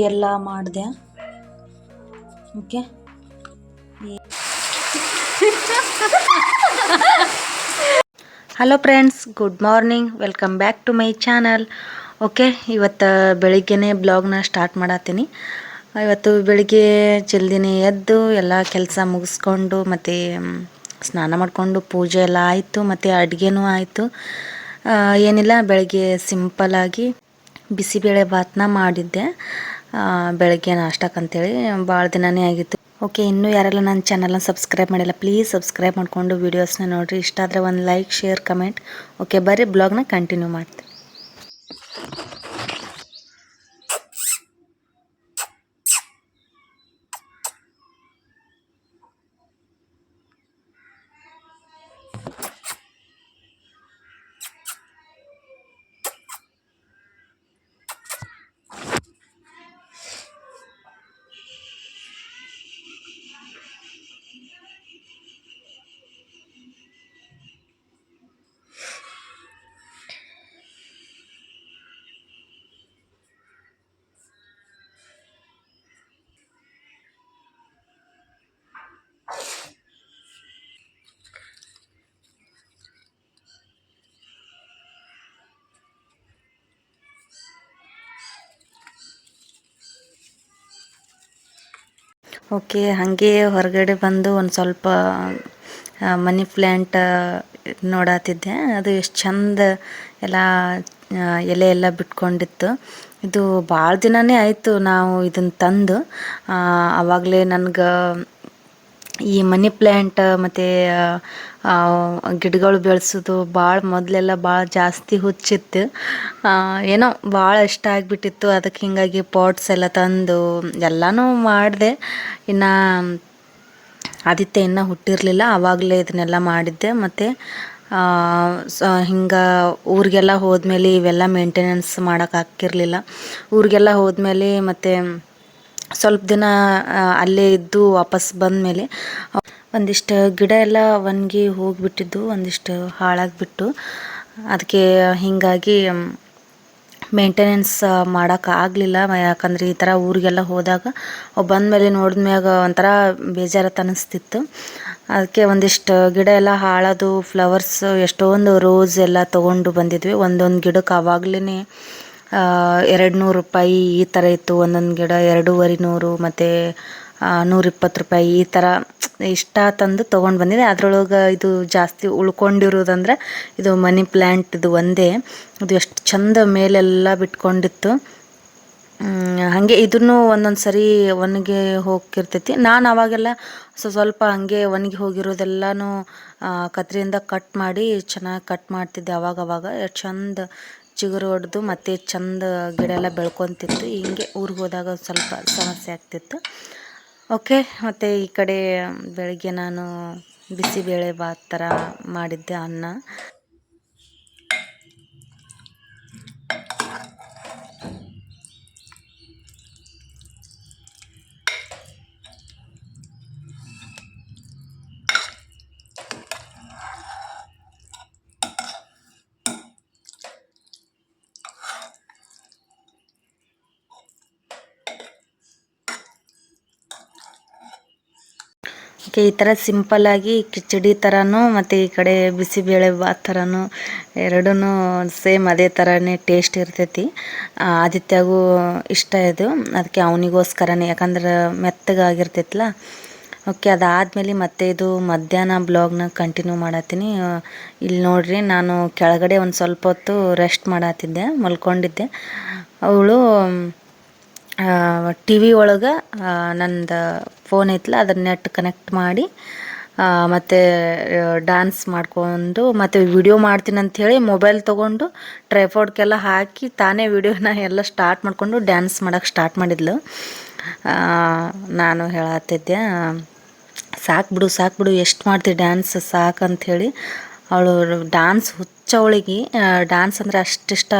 ರೊಟ್ಟಿ ಎಲ್ಲ ಮಾಡಿದೆ. Okay? Hello friends good morning welcome back to my channel okay ಇವತ್ತು ಬೆಳಿಗ್ಗೆನೇ ಬ್ಲಾಗ್ನ ಸ್ಟಾರ್ಟ್ ಮಾಡತ್ತೀನಿ ಇವತ್ತು ಬೆಳಿಗ್ಗೆ ಜಲ್ದಿನೇ ಎದ್ದು ಎಲ್ಲ ಕೆಲಸ ಮುಗಿಸ್ಕೊಂಡು ಮತ್ತು ಸ್ನಾನ ಮಾಡಿಕೊಂಡು ಪೂಜೆ ಎಲ್ಲ ಆಯಿತು, ಮತ್ತು ಅಡುಗೆನೂ ಆಯಿತು. ಏನಿಲ್ಲ, ಬೆಳಗ್ಗೆ ಸಿಂಪಲ್ಲಾಗಿ ಬಿಸಿಬೇಳೆ ಭಾತ್ನ ಮಾಡಿದ್ದೆ. ಬೆಳಗ್ಗೆ ನಾಷ್ಟಕ್ಕಂತೇಳಿ ಭಾಳ ದಿನನೇ ಆಗಿತ್ತು. ಓಕೆ, ಇನ್ನೂ ಯಾರೆಲ್ಲ ನನ್ನ ಚಾನಲ್ನ ಸಬ್ಸ್ಕ್ರೈಬ್ ಮಾಡಿಲ್ಲ ಪ್ಲೀಸ್ ಸಬ್ಸ್ಕ್ರೈಬ್ ಮಾಡಿಕೊಂಡು ವೀಡಿಯೋಸ್ನ ನೋಡಿರಿ. ಇಷ್ಟ ಆದರೆ ಒಂದು ಲೈಕ್ ಶೇರ್ ಕಮೆಂಟ್ ಓಕೆ, ಬರ್ರಿ ಬ್ಲಾಗ್ನ ಕಂಟಿನ್ಯೂ ಮಾಡ್ತೀನಿ. ಓಕೆ, ಹಾಗೆ ಹೊರಗಡೆ ಬಂದು ಒಂದು ಸ್ವಲ್ಪ ಮನಿ ಪ್ಲ್ಯಾಂಟ್ ನೋಡತ್ತಿದ್ದೆ ಅದು ಎಷ್ಟು ಚಂದ ಎಲ್ಲ ಎಲೆ ಎಲ್ಲ ಬಿಟ್ಕೊಂಡಿತ್ತು. ಇದು ಭಾಳ ದಿನನೇ ಆಯಿತು ನಾವು ಇದನ್ನು ತಂದು. ಆವಾಗಲೇ ನನಗೆ ಈ ಮನಿ ಪ್ಲ್ಯಾಂಟ್ ಮತ್ತು ಗಿಡಗಳು ಬೆಳೆಸೋದು ಭಾಳ ಮೊದಲೆಲ್ಲ ಭಾಳ ಜಾಸ್ತಿ ಹುಚ್ಚಿತ್ತು. ಏನೋ ಭಾಳ ಇಷ್ಟ ಆಗಿಬಿಟ್ಟಿತ್ತು. ಅದಕ್ಕೆ ಹಿಂಗಾಗಿ ಪಾಟ್ಸ್ ಎಲ್ಲ ತಂದು ಎಲ್ಲನೂ ಮಾಡಿದೆ. ಇನ್ನು ಆದಿತ್ಯ ಇನ್ನೂ ಹುಟ್ಟಿರಲಿಲ್ಲ ಆವಾಗಲೇ ಇದನ್ನೆಲ್ಲ ಮಾಡಿದ್ದೆ. ಮತ್ತು ಹಿಂಗೆ ಊರಿಗೆಲ್ಲ ಹೋದ್ಮೇಲೆ ಇವೆಲ್ಲ ಮೇಂಟೆನೆನ್ಸ್ ಮಾಡೋಕೆ ಊರಿಗೆಲ್ಲ ಹೋದ್ಮೇಲೆ ಮತ್ತು ಸ್ವಲ್ಪ ದಿನ ಅಲ್ಲೇ ಇದ್ದು ವಾಪಸ್ ಬಂದಮೇಲೆ, ಒಂದಿಷ್ಟು ಗಿಡ ಎಲ್ಲ ಒಣಗಿ ಹೋಗಿಬಿಟ್ಟಿದ್ದು, ಒಂದಿಷ್ಟು ಹಾಳಾಗಿಬಿಟ್ಟು, ಅದಕ್ಕೆ ಹೀಗಾಗಿ ಮೇಂಟೆನೆನ್ಸ್ ಮಾಡೋಕ್ಕಾಗಲಿಲ್ಲ ಯಾಕಂದರೆ ಈ ಥರ ಊರಿಗೆಲ್ಲ ಹೋದಾಗ ಬಂದಮೇಲೆ ನೋಡಿದ್ಮ್ಯಾಗ ಒಂಥರ ಬೇಜಾರತ್ತ ಅನ್ನಿಸ್ತಿತ್ತು ಅದಕ್ಕೆ ಒಂದಿಷ್ಟು ಗಿಡ ಎಲ್ಲ ಹಾಳೋದು ಫ್ಲವರ್ಸ್ ಎಷ್ಟೊಂದು ರೋಸ್ ಎಲ್ಲ ತೊಗೊಂಡು ಬಂದಿದ್ವಿ. ಒಂದೊಂದು ಗಿಡಕ್ಕೆ ಆವಾಗಲೇ ಎರಡು ನೂರು ರೂಪಾಯಿ ಈ ಥರ ಇತ್ತು. ಒಂದೊಂದು ಗಿಡ ಎರಡೂವರೆ ನೂರು, ಮತ್ತು ನೂರಿಪ್ಪತ್ತು ರೂಪಾಯಿ ಈ ಥರ ಇಷ್ಟ ತಂದು ತೊಗೊಂಡು ಬಂದಿದೆ. ಅದ್ರೊಳಗೆ ಇದು ಜಾಸ್ತಿ ಉಳ್ಕೊಂಡಿರೋದಂದ್ರೆ ಇದು ಮನಿ ಪ್ಲ್ಯಾಂಟ್ ಇದು ಒಂದೇ. ಇದು ಎಷ್ಟು ಚಂದ ಮೇಲೆಲ್ಲ ಬಿಟ್ಕೊಂಡಿತ್ತು. ಹಾಗೆ ಇದನ್ನು ಒಂದೊಂದು ಸರಿ ಒಣಗಿ ಹೋಗ್ತಿರ್ತೈತಿ. ನಾನು ಅವಾಗೆಲ್ಲ ಸೊ ಸ್ವಲ್ಪ ಹಾಗೆ ಒಣಗಿ ಹೋಗಿರೋದೆಲ್ಲನೂ ಕತ್ರಿಯಿಂದ ಕಟ್ ಮಾಡಿ ಚೆನ್ನಾಗಿ ಕಟ್ ಮಾಡ್ತಿದ್ದೆ ಅವಾಗವಾಗ. ಅವಾಗ ಎಷ್ಟು ಚಂದ ಚಿಗುರು ಹೊಡೆದು ಮತ್ತು ಚಂದ ಗಿಡ ಎಲ್ಲ ಬೆಳ್ಕೊತಿತ್ತು. ಹಿಂಗೆ ಊರಿಗೆ ಹೋದಾಗ ಸ್ವಲ್ಪ ಸಮಸ್ಯೆ ಆಗ್ತಿತ್ತು. ಓಕೆ, ಮತ್ತು ಈ ಕಡೆ ಬೆಳಗ್ಗೆ ನಾನು ಬಿಸಿಬೇಳೆ ಭಾತ್ ಥರ ಮಾಡಿದ್ದೆ ಅನ್ನ ಓಕೆ ಈ ಥರ ಸಿಂಪಲ್ಲಾಗಿ ಕಿಚಡಿ ಥರನೂ ಮತ್ತು ಈ ಕಡೆ ಬಿಸಿಬೇಳೆ ಬಾತ್ ಥರನೂ ಎರಡೂ ಸೇಮ್ ಅದೇ ಥರನೇ ಟೇಸ್ಟ್ ಇರ್ತೈತಿ. ಆದಿತ್ಯಗೂ ಇಷ್ಟ ಇದು. ಅದಕ್ಕೆ ಅವನಿಗೋಸ್ಕರನೇ, ಯಾಕಂದ್ರೆ ಮೆತ್ತಗಾಗಿರ್ತೈತಲ್ಲ ಓಕೆ, ಅದಾದಮೇಲೆ ಮತ್ತೆ ಇದು ಮಧ್ಯಾಹ್ನ ಬ್ಲಾಗ್ನ ಕಂಟಿನ್ಯೂ ಮಾಡತ್ತೀನಿ. ಇಲ್ಲಿ ನೋಡ್ರಿ, ನಾನು ಕೆಳಗಡೆ ಒಂದು ಸ್ವಲ್ಪ ಹೊತ್ತು ರೆಸ್ಟ್ ಮಾಡತ್ತಿದ್ದೆ ಮಲ್ಕೊಂಡಿದ್ದೆ. ಅವಳು ಟಿ ವಿ ಒಳಗೆ ನಂದು ಫೋನ್ ಐತಲ್ಲ ಅದನ್ನ ನೆಟ್ ಕನೆಕ್ಟ್ ಮಾಡಿ ಮತ್ತು ಡ್ಯಾನ್ಸ್ ಮಾಡ್ಕೊಂಡು, ಮತ್ತು ವಿಡಿಯೋ ಮಾಡ್ತೀನಿ ಅಂಥೇಳಿ ಮೊಬೈಲ್ ತೊಗೊಂಡು ಟ್ರೈಫೋಡ್ಗೆಲ್ಲ ಹಾಕಿ ತಾನೇ ವಿಡಿಯೋನ ಎಲ್ಲ ಸ್ಟಾರ್ಟ್ ಮಾಡಿಕೊಂಡು ಡ್ಯಾನ್ಸ್ ಮಾಡೋಕ್ಕೆ ಸ್ಟಾರ್ಟ್ ಮಾಡಿದ್ಲು. ನಾನು ಹೇಳತ್ತಿದ್ದೆ ಸಾಕು ಬಿಡು ಸಾಕು ಬಿಡು, ಎಷ್ಟು ಮಾಡ್ತೀವಿ ಡ್ಯಾನ್ಸ್ ಸಾಕು ಹೇಳಿ, ಅವಳು ಡ್ಯಾನ್ಸ್ ಹುಚ್ಚವಳಿಗೆ ಡ್ಯಾನ್ಸ್ ಅಂದರೆ ಅಷ್ಟಿಷ್ಟ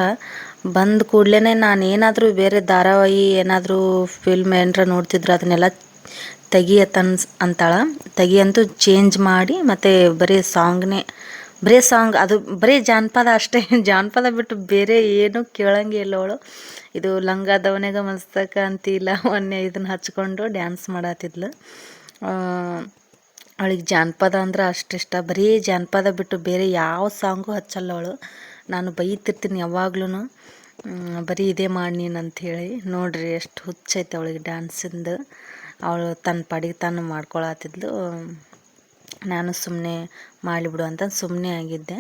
ಬಂದ ಕೂಡಲೇ ನಾನು ಏನಾದರೂ ಬೇರೆ ಧಾರಾವಾಹಿ ಏನಾದರೂ ಫಿಲ್ಮ್ ಏನರ ನೋಡ್ತಿದ್ರು, ಅದನ್ನೆಲ್ಲ ತೆಗಿಯತ್ತನ್ಸ್ ಅಂತಾಳ. ತೆಗಿಯಂತೂ ಚೇಂಜ್ ಮಾಡಿ, ಮತ್ತು ಬರೀ ಸಾಂಗ್ನೇ ಬರೀ ಸಾಂಗ್ ಅದು ಬರೀ ಜಾನಪದ ಅಷ್ಟೇ. ಜಾನಪದ ಬಿಟ್ಟು ಬೇರೆ ಏನೂ ಕೇಳಂಗೆ ಇಲ್ಲ ಅವಳು. ಇದು ಲಂಗ ದವನೆಗ ಮಸ್ತಕ ಅಂತಿಲ್ಲ, ಮೊನ್ನೆ ಇದನ್ನ ಹಚ್ಕೊಂಡು ಡ್ಯಾನ್ಸ್ ಮಾಡತ್ತಿದ್ಲು ಅವಳಿಗೆ ಜಾನಪದ ಅಂದ್ರೆ ಅಷ್ಟಿಷ್ಟ ಬರೀ ಜಾನಪದ ಬಿಟ್ಟು ಬೇರೆ ಯಾವ ಸಾಂಗು ಹಚ್ಚಲ್ಲ ಅವಳು. ನಾನು ಬೈತಿರ್ತೀನಿ ಯಾವಾಗ್ಲೂ ಬರೀ ಇದೇ ಮಾಡಿ ನೀನು ಅಂಥೇಳಿ ನೋಡ್ರಿ ಎಷ್ಟು ಹುಚ್ಚೈತೆ ಅವಳಿಗೆ ಡ್ಯಾನ್ಸಿಂದು ಅವಳು ತನ್ನ ಪಾಡಿಗೆ ತಾನು ಮಾಡ್ಕೊಳತ್ತಿದ್ಲು ನಾನು ಸುಮ್ಮನೆ ಮಾಡಿಬಿಡು ಅಂತ ಸುಮ್ಮನೆ ಆಗಿದ್ದೆ.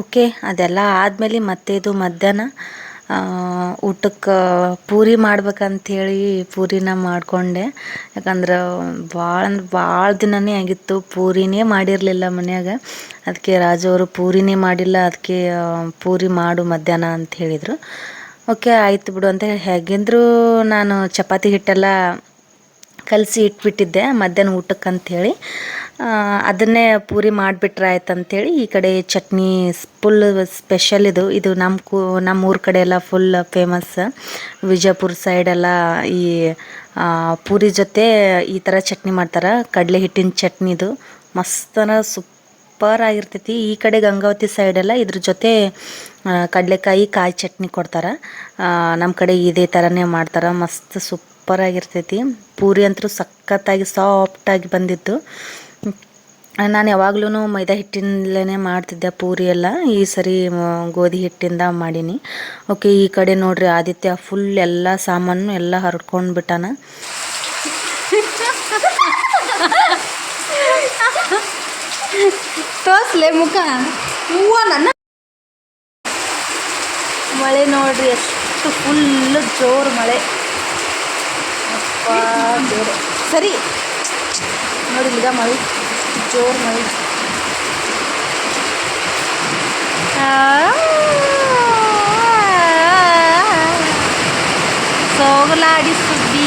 ಓಕೆ, ಅದೆಲ್ಲ ಆದಮೇಲೆ ಮತ್ತೆ ಇದು ಮಧ್ಯಾಹ್ನ ಊಟಕ್ಕೆ ಪೂರಿ ಮಾಡ್ಬೇಕಂಥೇಳಿ ಪೂರಿನ ಮಾಡಿಕೊಂಡೆ. ಯಾಕಂದ್ರೆ ಭಾಳ ಅಂದ್ರೆ ಭಾಳ ದಿನವೇ ಆಗಿತ್ತು ಪೂರಿನೇ ಮಾಡಿರಲಿಲ್ಲ ಮನ್ಯಾಗ. ಅದಕ್ಕೆ ರಾಜವರು ಪೂರಿನೇ ಮಾಡಿಲ್ಲ ಅದಕ್ಕೆ ಪೂರಿ ಮಾಡು ಮಧ್ಯಾಹ್ನ ಅಂತ ಹೇಳಿದರು. ಓಕೆ, ಆಯ್ತು ಬಿಡು ಅಂತ ಹೇಗೆಂದರೂ ನಾನು ಚಪಾತಿ ಹಿಟ್ಟೆಲ್ಲ ಕಲಸಿ ಇಟ್ಬಿಟ್ಟಿದ್ದೆ ಮಧ್ಯಾಹ್ನ ಊಟಕ್ಕೆ ಅಂಥೇಳಿ ಅದನ್ನೇ ಪೂರಿ ಮಾಡಿಬಿಟ್ರೆ ಆಯ್ತು ಅಂಥೇಳಿ ಈ ಕಡೆ ಚಟ್ನಿ ಫುಲ್ ಸ್ಪೆಷಲ್ ಇದು. ಇದು ನಮ್ಮ ಕೂ ನಮ್ಮ ಊರ ಕಡೆ ಎಲ್ಲ ಫುಲ್ ಫೇಮಸ್. ವಿಜಯಪುರ ಸೈಡೆಲ್ಲ ಈ ಪೂರಿ ಜೊತೆ ಈ ಥರ ಚಟ್ನಿ ಮಾಡ್ತಾರೆ. ಕಡಲೆ ಹಿಟ್ಟಿನ ಚಟ್ನಿದು ಮಸ್ತನ ಸೂಪರ್ ಆಗಿರ್ತೈತಿ. ಈ ಕಡೆ ಗಂಗಾವತಿ ಸೈಡೆಲ್ಲ ಇದ್ರ ಜೊತೆ ಕಡಲೆಕಾಯಿ ಕಾಯಿ ಚಟ್ನಿ ಕೊಡ್ತಾರೆ. ನಮ್ಮ ಕಡೆ ಇದೇ ಥರನೇ ಮಾಡ್ತಾರೆ. ಮಸ್ತ್ ಸೂಪರ್ ಆಗಿರ್ತೈತಿ. ಪೂರಿ ಅಂತೂ ಸಖತ್ತಾಗಿ ಸಾಫ್ಟಾಗಿ ಬಂದಿತ್ತು. ನಾನು ಯಾವಾಗ್ಲೂ ಮೈದಾ ಹಿಟ್ಟಿನಲ್ಲೇ ಮಾಡ್ತಿದ್ದೆ ಪೂರಿ ಎಲ್ಲ. ಈ ಸರಿ ಗೋಧಿ ಹಿಟ್ಟಿಂದ ಮಾಡೀನಿ. ಓಕೆ ಈ ಕಡೆ ನೋಡ್ರಿ ಆದಿತ್ಯ ಫುಲ್ ಎಲ್ಲ ಸಾಮಾನು ಎಲ್ಲ ಹರ್ಕೊಂಡು ಬಿಟ್ಟಾನ. ತೋರ್ಸ್ಲೆ ಮುಖ. ಹೂವ ನನ್ನ. ಮಳೆ ನೋಡ್ರಿ ಎಷ್ಟು ಫುಲ್ಲು ಜೋರು ಮಳೆ. ಅಪ್ಪ ದೇವ್ರೆ. ಸರಿ. ನೋಡಿ ಈಗ ಮಳೆ ಜೋರು ಮಳೆ ಸೋಗಲಾಡಿ ಸುದ್ದಿ.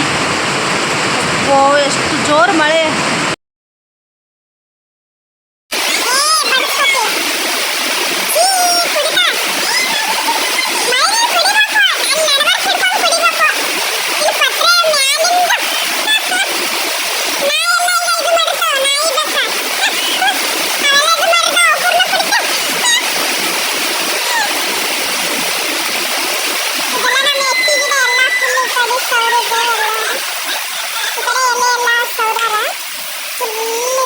ಎಷ್ಟು ಜೋರು ಮಳೆ.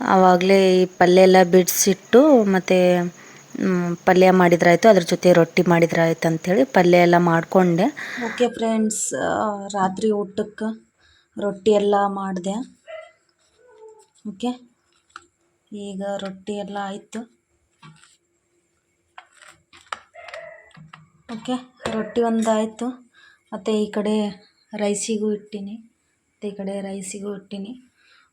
ಆವಾಗಲೇ ಈ ಪಲ್ಯ ಎಲ್ಲ ಬಿಡಿಸಿಟ್ಟು ಮತ್ತು ಪಲ್ಯ ಮಾಡಿದ್ರಾಯ್ತು, ಅದ್ರ ಜೊತೆ ರೊಟ್ಟಿ ಮಾಡಿದ್ರಾಯ್ತು ಅಂಥೇಳಿ ಪಲ್ಯ ಎಲ್ಲ ಮಾಡಿಕೊಂಡೆ. ಓಕೆ ಫ್ರೆಂಡ್ಸ್ ರಾತ್ರಿ ಊಟಕ್ಕೆ ರೊಟ್ಟಿ ಎಲ್ಲ ಮಾಡಿದೆ. ಓಕೆ? ಈಗ ರೊಟ್ಟಿ ಎಲ್ಲ ಆಯಿತು. ಓಕೆ? ರೊಟ್ಟಿ ಒಂದು ಆಯಿತು ಮತ್ತು ಈ ಕಡೆ ರೈಸಿಗೂ ಇಟ್ಟೀನಿ. ಮತ್ತು ಈ ಕಡೆ ರೈಸಿಗೂ ಇಟ್ಟೀನಿ.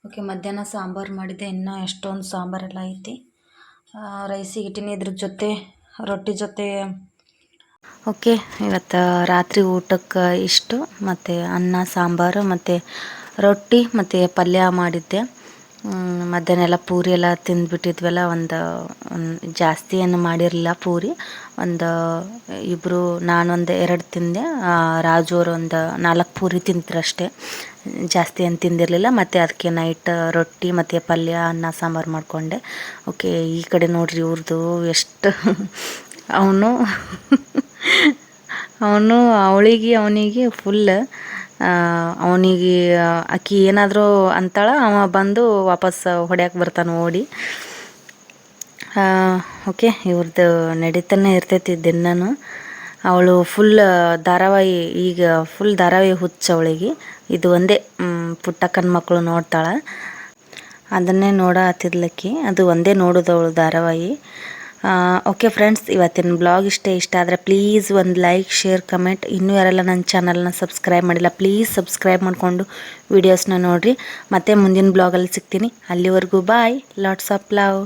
ಓಕೆ, ಮಧ್ಯಾಹ್ನ ಸಾಂಬಾರು ಮಾಡಿದ್ದೆ. ಇನ್ನೂ ಎಷ್ಟೊಂದು ಸಾಂಬಾರೆಲ್ಲ ಐತಿ. ರೈಸಿಗೆ ಇಟ್ಟೀನಿ ಇದ್ರ ಜೊತೆ, ರೊಟ್ಟಿ ಜೊತೆ. ಓಕೆ, ಇವತ್ತು ರಾತ್ರಿ ಊಟಕ್ಕೆ ಇಷ್ಟು. ಮತ್ತು ಅನ್ನ, ಸಾಂಬಾರು, ಮತ್ತು ರೊಟ್ಟಿ, ಮತ್ತು ಪಲ್ಯ ಮಾಡಿದ್ದೆ. ಮಧ್ಯಾಹ್ನ ಎಲ್ಲ ಪೂರಿ ಎಲ್ಲ ತಿಂದುಬಿಟ್ಟಿದ್ವಲ್ಲ, ಒಂದು ಜಾಸ್ತಿ ಏನು ಮಾಡಿರಲಿಲ್ಲ ಪೂರಿ. ಒಂದು ಇಬ್ಬರು ನಾನೊಂದು ಎರಡು ತಿಂದೆ. ರಾಜು ಅವರು ಒಂದು ನಾಲ್ಕು ಪೂರಿ ತಿಂತರಷ್ಟೇ ಜಾಸ್ತಿ ಏನು ತಿಂದಿರಲಿಲ್ಲ. ಮತ್ತು ಅದಕ್ಕೆ ನೈಟ್ ರೊಟ್ಟಿ, ಮತ್ತು ಪಲ್ಯ, ಅನ್ನ, ಸಾಂಬಾರು ಮಾಡಿಕೊಂಡೆ. ಓಕೆ ಈ ಕಡೆ ನೋಡ್ರಿ ಇವ್ರದ್ದು ಎಷ್ಟು ಅವನು ಅವನು ಅವಳಿಗೆ, ಅವನಿಗೆ ಫುಲ್ ಅವನಿಗೆ ಅಕ್ಕಿ ಏನಾದರೂ ಅಂತಾಳ, ಅವ ಬಂದು ವಾಪಸ್ ಹೊಡ್ಯಕ್ಕೆ ಬರ್ತಾನೆ ಓಡಿ. ಓಕೆ ಇವ್ರದ್ದು ನಡೀತಾನೆ ಇರ್ತೈತಿ ದಿನನೂ. ಅವಳು ಫುಲ್ ಧಾರಾವಾಹಿ, ಈಗ ಫುಲ್ ಧಾರಾವಾಹಿ ಹುಚ್ಚ ಅವಳಿಗೆ. ಇದು ಒಂದೇ ಪುಟ್ಟ ಪುಟ್ಟಕ್ಕನ ಮಕ್ಕಳು ನೋಡ್ತಾಳೆ. ಅದನ್ನೇ ನೋಡ ಹತ್ತಿದ್ಲಕ್ಕಿ. ಅದು ಒಂದೇ ನೋಡೋದವಳು ಧಾರಾವಾಹಿ. ಓಕೆ ಫ್ರೆಂಡ್ಸ್ ಇವತ್ತಿನ ಬ್ಲಾಗ್ ಇಷ್ಟೇ. ಇಷ್ಟ ಆದರೆ ಪ್ಲೀಸ್ ಒಂದು ಲೈಕ್ ಶೇರ್ ಕಮೆಂಟ್ ಇನ್ನೂ ಯಾರೆಲ್ಲ ನನ್ನ ಚಾನಲ್ನ ಸಬ್ಸ್ಕ್ರೈಬ್ ಮಾಡಿಲ್ಲ ಪ್ಲೀಸ್ ಸಬ್ಸ್ಕ್ರೈಬ್ ಮಾಡಿಕೊಂಡು ವೀಡಿಯೋಸ್ನ ನೋಡಿರಿ. ಮತ್ತೆ ಮುಂದಿನ ಬ್ಲಾಗಲ್ಲಿ ಸಿಗ್ತೀನಿ. ಅಲ್ಲಿವರೆಗೂ ಬಾಯ್ ಲಾಟ್ಸ್ ಆಫ್ ಲವ್